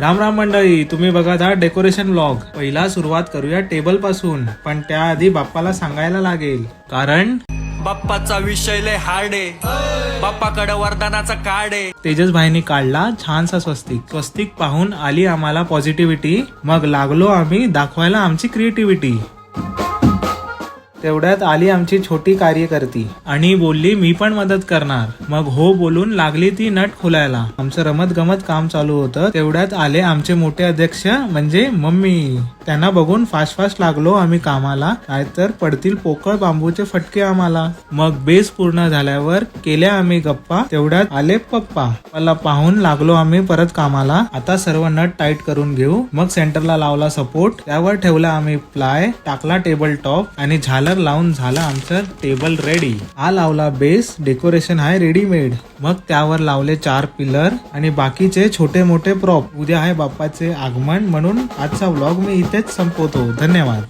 राम राम मंडळी तुम्ही बघत आहात डेकोरेशन ब्लॉग पहिला सुरुवात करूया टेबलपासून पण त्याआधी बाप्पाला सांगायला लागेल. कारण? बाप्पाचा विषय लय हार्ड आहे. बाप्पाकडे वरदानाचा कार्ड आहे. तेजस भाईनी काढला छानसा स्वस्तिक. स्वस्तिक पाहून आली आम्हाला पॉझिटिव्हिटी मग लागलो आम्ही दाखवायला आमची क्रिएटिव्हिटी तेवढ्यात आली आमची छोटी कार्यकर्ती. आणि बोलली मी पण मदत करणार. मग हो बोलून लागली ती नट खोलायला. आमचं रमत गमत काम चालू होतं. तेवढ्यात आले आमचे मोठे अध्यक्ष म्हणजे मम्मी. त्यांना बघून फास्ट फास्ट लागलो आम्ही कामाला. नाहीतर पडतील पोकळ बांबूचे फटके आम्हाला. मग बेस पूर्ण झाल्यावर केल्या आम्ही गप्पा. तेवढ्यात आले पप्पा. मला पाहून लागलो आम्ही परत कामाला. आता सर्व नट टाईट करून घेऊ. मग सेंटरला लावला सपोर्ट. त्यावर ठेवला आम्ही प्लाय. टाकला टेबल टॉप. आणि झालर लावून झालं आमचं टेबल रेडी. हा लावला बेस. डेकोरेशन आहे रेडीमेड. मग त्यावर लावले चार पिलर. आणि बाकीचे छोटे मोठे प्रॉप. उद्या आहे बाप्पाचे आगमन म्हणून आजचा व्लॉग मी इथेच संपवतो. धन्यवाद.